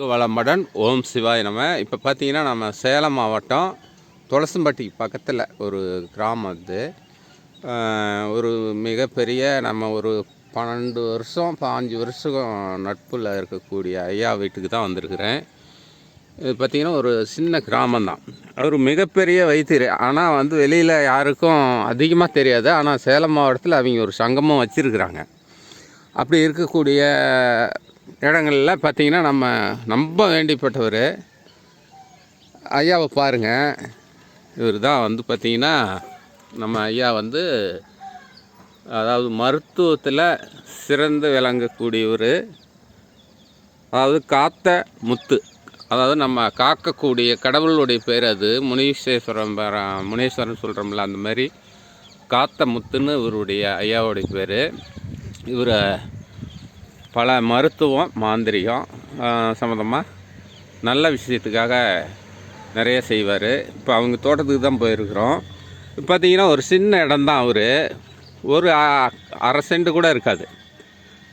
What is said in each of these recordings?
வளமடன் ஓம் சிவாய் நம்ம இப்போ பார்த்தீங்கன்னா நம்ம சேலம் மாவட்டம் துளசம்பட்டி பக்கத்தில் ஒரு கிராமம் அது. ஒரு மிகப்பெரிய நம்ம ஒரு பன்னெண்டு வருஷம் பாஞ்சு வருஷம் நட்பில் இருக்கக்கூடிய ஐயா வீட்டுக்கு தான் வந்திருக்கிறேன். இது பார்த்திங்கன்னா ஒரு சின்ன கிராமம் தான். அவர் மிகப்பெரிய வைத்தியர் ஆனால் வந்து வெளியில் யாருக்கும் அதிகமாக தெரியாது. ஆனால் சேலம் மாவட்டத்தில் அவங்க ஒரு சங்கமும் வச்சுருக்குறாங்க. அப்படி இருக்கக்கூடிய இடங்களில் பார்த்தீங்கன்னா நம்ம நம்ப வேண்டிப்பட்டவர். ஐயாவை பாருங்கள் இவர் தான் வந்து பார்த்திங்கன்னா நம்ம ஐயா வந்து அதாவது மருத்துவத்தில் சிறந்து விளங்கக்கூடியவர். அதாவது காத்த முத்து. அதாவது நம்ம காக்கக்கூடிய கடவுளுடைய பேர் அது. முனீஸ்வரம் முனீஸ்வரன் சொல்கிறோம்ல அந்த மாதிரி. காத்த முத்துன்னு இவருடைய ஐயாவுடைய பேர். இவரை பல மருத்துவம் மாந்திரிகம் சம்மந்தமாக நல்ல விஷயத்துக்காக நிறைய செய்வார். இப்போ அவங்க தோட்டத்துக்கு தான் போயிருக்கிறோம். பார்த்திங்கன்னா பார்த்தீங்கன்னா ஒரு சின்ன இடம்தான் அவர். ஒரு அ- அரை சென்ட் கூட இருக்காது.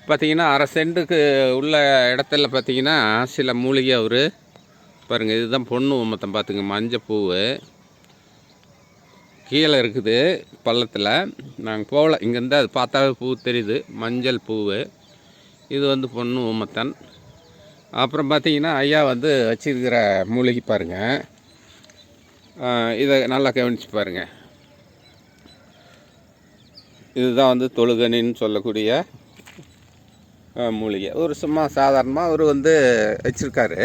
பார்த்திங்கன்னா அரை சென்ட்டுக்கு உள்ள இடத்துல பார்த்தீங்கன்னா சில மூலிகை அவர். பாருங்கள் இதுதான் பொண்ணு உமத்தம் பார்த்துங்க மஞ்சள் பூவு கீழே இருக்குது பள்ளத்தில். நாங்கள் போகல. இங்கேருந்து அது பார்த்தாவே பூ தெரியுது. மஞ்சள் பூவு. இது வந்து பொண்ணு உமத்தன். அப்புறம் பார்த்தீங்கன்னா ஐயா வந்து வச்சிருக்கிற மூலிகை பாருங்கள் இதை நல்லா கவனிச்சு பாருங்கள் இதுதான் வந்து தொழுகனின்னு சொல்லக்கூடிய மூலிகை. ஒரு சும்மா சாதாரணமாக அவர் வந்து வச்சுருக்காரு.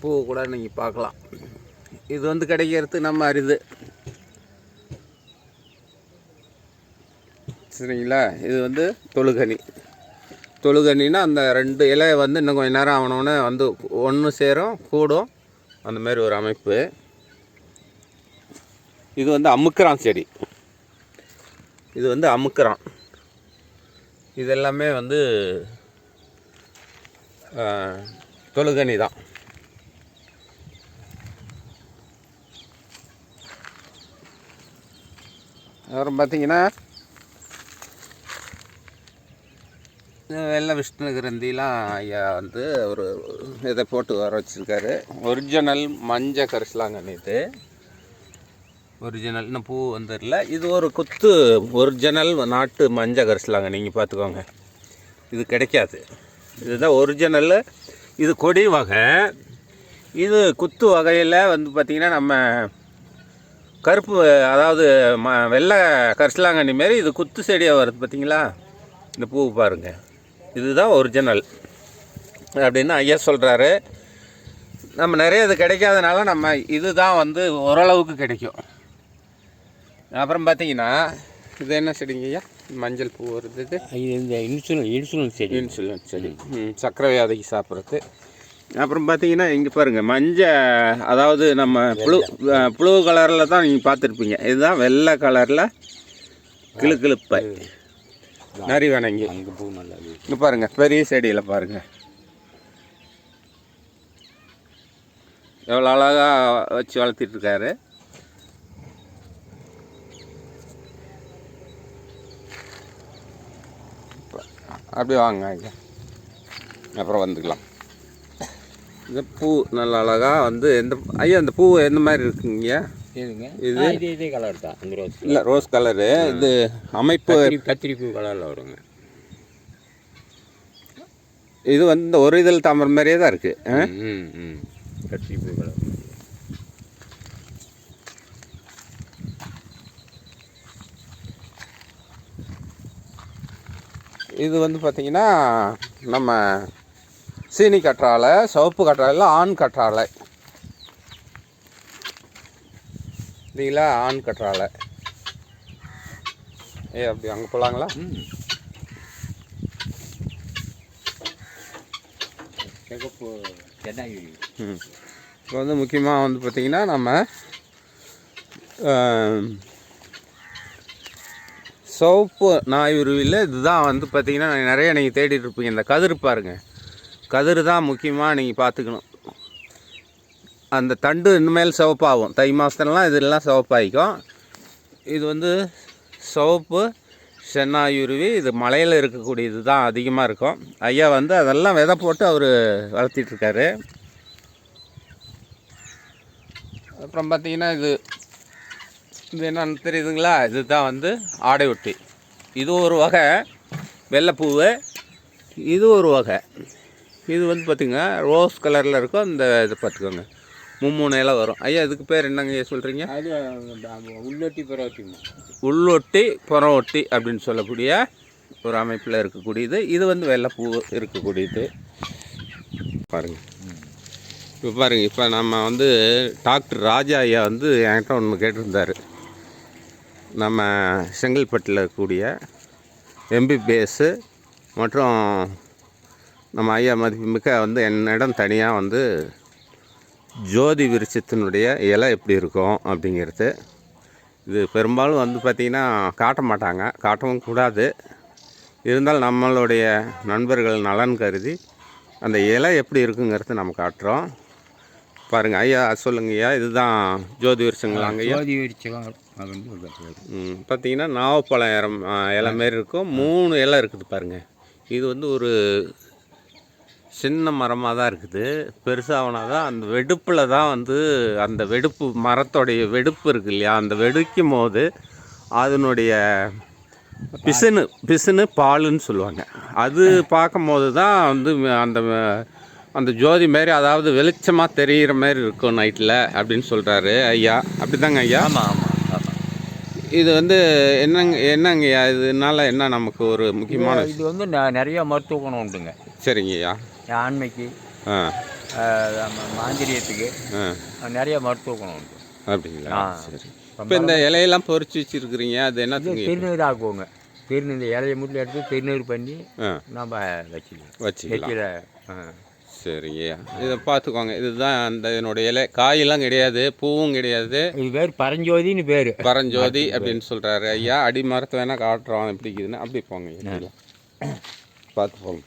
பூ கூட நீங்கள் பார்க்கலாம். இது வந்து கிடைக்கிறது நம்ம அரிது. சரிங்களா? இது வந்து தொழுகனி. தொழுகனின்னா அந்த ரெண்டு இலையை வந்து இன்னும் கொஞ்சம் நேரம் ஆகணுன்னு வந்து ஒன்று சேரும் கூடும். அந்த மாதிரி ஒரு அமைப்பு. இது வந்து அமுக்கிறான் செடி. இது வந்து அமுக்கிறான். இது எல்லாமே வந்து தொழுகனி தான். அப்புறம் பார்த்தீங்கன்னா வெள்ளை விஷ்ணு கிரந்திலாம் ஐயா வந்து ஒரு இதை போட்டு வர வச்சுருக்காரு. ஒரிஜினல் மஞ்சள் கரிசலாங்கண்ணி இது ஒரிஜினல் இன்னும் பூ வந்துடல இது ஒரு குத்து ஒரிஜினல் நாட்டு மஞ்சள் கரிசலாங்க நீங்கள் பார்த்துக்கோங்க இது கிடைக்காது. இதுதான் ஒரிஜினல் இது கொடி வகை. இது குத்து வகையில் வந்து பார்த்திங்கன்னா நம்ம கருப்பு அதாவது ம வெள்ளை கரிசலாங்கண்ணி மாரி இது குத்து செடியாக வருது பார்த்தீங்களா இந்த பூ பாருங்கள் இதுதான் ஒரிஜினல் அப்படின்னு ஐயா சொல்கிறாரு நம்ம நிறைய இது கிடைக்காதனால நம்ம இதுதான் வந்து ஓரளவுக்கு கிடைக்கும். அப்புறம் பார்த்தீங்கன்னா இது என்ன செடிங்க ஐயா? மஞ்சள் பூ வருது இது. இது இந்த இன்சுலின் இன்சுலின் செடி. இன்சுலின் செடி. சர்க்கரை வியாதிக்கு சாப்பிட்றது. அப்புறம் பார்த்தீங்கன்னா இங்கே பாருங்கள் மஞ்சள் அதாவது நம்ம புழு புழு கலரில் தான் நீங்கள் பார்த்துருப்பீங்க. இதுதான் வெள்ளை கலரில் கிளுக்கிழுப்பை நரி வணங்கி அங்கே பூ நல்லது இங்கே பாருங்கள் பெரிய செடியில் பாருங்கள் எவ்வளோ அழகாக வச்சு வளர்த்திட்டு இருக்காரு. அப்படியே வாங்க ஐயா அப்புறம் வந்துக்கலாம். இந்த பூ நல்ல அழகாக வந்து எந்த ஐயா இந்த பூ எந்த மாதிரி இருக்குங்க? இது? கலர் தான். இந்த ரோஸ் இல்லை ரோஸ் கலரு இது அமைப்பு கத்திரி கத்திரி பூ கலரில் வருங்க. இது வந்து இந்த ஒரு இதழ் தாமரை மாதிரியே தான் இருக்குது ம் ம் கத்திரி பூ கலர் இது வந்து பார்த்திங்கன்னா நம்ம சீனி கற்றாழை சிவப்பு கற்றாழை ஆண் கற்றாழை. இல்லைங்களா ஆண் கற்றாழை? ஏ அப்படி அங்கே போகலாங்களா சிகப்பு ம். இப்போ வந்து முக்கியமாக வந்து பார்த்திங்கன்னா நம்ம ஆம், சிவப்பு நாயுருவியில் இதுதான் வந்து பார்த்திங்கன்னா நிறைய நீங்கள் தேடிட்டு இருப்பீங்க. இந்த கதிர் பாருங்க. கதிர் தான் முக்கியமாக நீங்கள் பார்த்துக்கணும். அந்த தண்டு இனிமேல் சிவப்பாகும். தை மாதத்துலலாம் இதெல்லாம் சிவப்பாயிக்கும். இது வந்து சிவப்பு சென்னாயுருவி இது மலையில் இருக்கக்கூடியது தான் அதிகமாக இருக்கும். ஐயா வந்து அதெல்லாம் விதை போட்டு அவர் வளர்த்திட்டு இருக்காரு. அப்புறம் பார்த்தீங்கன்னா இது இது என்னென்னு தெரியுதுங்களா? இதுதான் வந்து ஆடை ஒட்டி. இது ஒரு வகை வெள்ளைப்பூவு. இது ஒரு வகை. இது வந்து பார்த்திங்கன்னா ரோஸ் கலரில் இருக்கும். இந்த இது பார்த்துக்கோங்க. மும்மூணு இலை வரும். ஐயா இதுக்கு பேர் என்னங்க சொல்கிறீங்க அது உள்ளொட்டி பரவட்டிமா உள்ளொட்டி புறம் ஒட்டி அப்படின்னு சொல்லக்கூடிய ஒரு அமைப்பில் இருக்கக்கூடியது. இது வந்து வெள்ளைப்பூ இருக்கக்கூடியது. பாருங்க. இப்போ பாருங்க இப்போ நம்ம வந்து டாக்டர் ராஜா ஐயா வந்து என்கிட்ட ஒன்று கேட்டிருந்தாரு. நம்ம செங்கல்பட்டில் இருக்கக்கூடிய எம்பிபிஎஸ்ஸு மற்றும் நம்ம ஐயா மதிப்புமிக்க வந்து என்னிடம் தனியாக வந்து ஜோதி விருட்சத்தினுடைய இலை எப்படி இருக்கும் அப்படிங்கிறது. இது பெரும்பாலும் வந்து பார்த்திங்கன்னா காட்ட மாட்டாங்க. காட்டவும் கூடாது. இருந்தாலும் நம்மளுடைய நண்பர்கள் நலன் கருதி அந்த இலை எப்படி இருக்குங்கிறத நம்ம காட்டுறோம். பாருங்கள் ஐயா சொல்லுங்க ஐயா. இதுதான் ஜோதி விருட்சங்களாங்க ஐயா. ஜோதி வெடிச்சவங்க அப்படின்னு ஒரு பேர் ம், பார்த்தீங்கன்னா நாவப்பழம் இலை மாரி இருக்கும். மூணு இலை இருக்குது பாருங்கள் இது வந்து ஒரு சின்ன மரமாக தான் இருக்குது. பெருசாகனா தான் அந்த வெடுப்பில் தான் வந்து அந்த வெடுப்பு மரத்தோடைய வெடுப்பு இருக்கு இல்லையா? அந்த வெடிக்கும் போது அதனுடைய பிசுனு பிசுனு பாலுன்னு சொல்லுவாங்க. அது பார்க்கும்போது தான் வந்து அந்த அந்த ஜோதி மாரி அதாவது வெளிச்சமாக தெரிகிற மாதிரி இருக்கும் நைட்டில் அப்படின்னு சொல்கிறாரு ஐயா. அப்படிதாங்க ஐயா? ஆமாம் இது வந்து என்னங்க என்னங்கய்யா இதனால என்ன நமக்கு ஒரு முக்கியமான இது வந்து நிறைய மருத்துவ குணம் உண்டுங்க. சரிங்கய்யா ஆண்மைக்கு மாந்திரியத்துக்கு நிறைய மருத்துவ குணம் உண்டு. அப்படிங்களா. சரி. இப்போ இந்த இலையெல்லாம் பொறிச்சு வச்சிருக்கிறீங்க அது இது என்னத்துக்கு திருநீர் ஆக்குவோங்க. திருநீர் இலைய முட்டில் எடுத்து திருநீர் பண்ணி நம்ம வச்சுக்கலாம். வச்சுக்கலாம். சரிங்கய்யா இதை பார்த்துக்கோங்க. இதுதான் அந்த இதனுடைய இலை. காயெல்லாம் கிடையாது பூவும் கிடையாது. இது பேர் பரஞ்சோதின்னு பேர். பரஞ்சோதி அப்படின்னு சொல்கிறாரு ஐயா அடி மரத்தை வேணால் காட்டுறோம் எப்படி இருக்குதுன்னு. அப்படி போங்க. பார்த்து போங்க.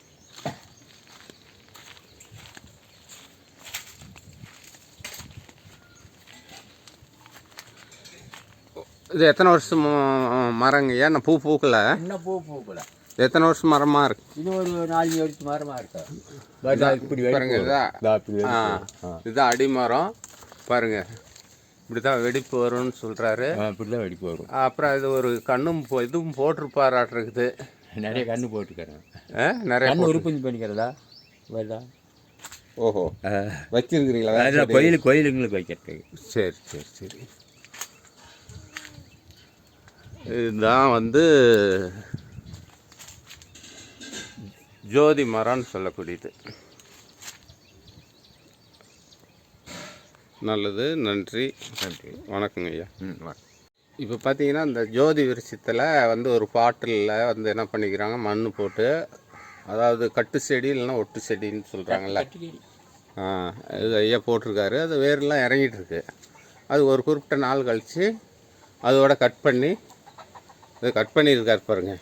இது எத்தனை வருஷம் மரங்கய்யா நான் பூ பூக்கல. என்ன பூ பூக்கல. எத்தனை வருஷம் மரமாக இருக்கு? இது ஒரு நாலு வருஷம் மரமாக இருக்கா. இப்படி பாருங்க. இதுதான் அடிமரம். பாருங்க இப்படி தான் வெடிப்பு வரும்னு சொல்கிறாரு ஆ, இப்படி தான் வெடிப்பு வரும். அப்புறம் இது ஒரு கண்ணும் போ- இதுவும் போட்டிருப்பாராட்டிருக்குது நிறைய கண்ணு போட்டுக்கிறேன் ஆ நிறைய கண்ணு உறுப்பு பண்ணிக்கிறதா? வருதா? ஓஹோ வச்சிருக்கிறீங்களா? கோயில் கோயிலுங்களுக்கு வைக்கிறதுக்கு. சரி சரி சரி. இதுதான் வந்து ஜோதி மரம்னு சொல்லக்கூடியது. நல்லது நன்றி. நன்றி. வணக்கங்க ஐயா. ம் வா. இப்போ பார்த்தீங்கன்னா இந்த ஜோதி விருட்சத்தில் வந்து ஒரு பாட்டிலில் வந்து என்ன பண்ணிக்கிறாங்க மண் போட்டு அதாவது கட்டு செடி இல்லைன்னா ஒட்டு செடின்னு சொல்கிறாங்கல்ல ஆ இது ஐயா போட்டிருக்காரு. அது வேர்லாம் இறங்கிட்டு இருக்கு. அது ஒரு குறிப்பிட்ட நாள் கழித்து அதோட கட் பண்ணி இது கட் பண்ணியிருக்கார் பாருங்க.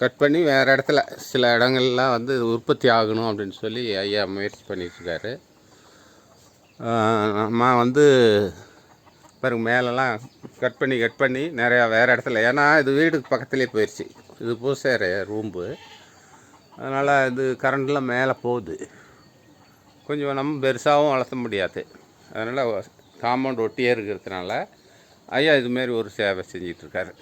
கட் பண்ணி வேறு இடத்துல சில இடங்கள்லாம் வந்து உற்பத்தி ஆகணும் அப்படின்னு சொல்லி ஐயா முயற்சி பண்ணிட்டுருக்காரு நம்ம வந்து பாருங்க மேலெல்லாம் கட் பண்ணி கட் பண்ணி நிறையா வேறு இடத்துல ஏன்னா இது வீடுக்கு பக்கத்துலேயே போயிடுச்சு இது பூசேற ரூம்பு. அதனால் இது கரண்ட்லாம் மேலே போகுது. கொஞ்சம் நம்ம பெருசாகவும் வளர்த்த முடியாது. அதனால் காம்பவுண்ட் ஒட்டியே இருக்கிறதுனால ஐயா இதுமாரி ஒரு சேவை செஞ்சிட்ருக்காரு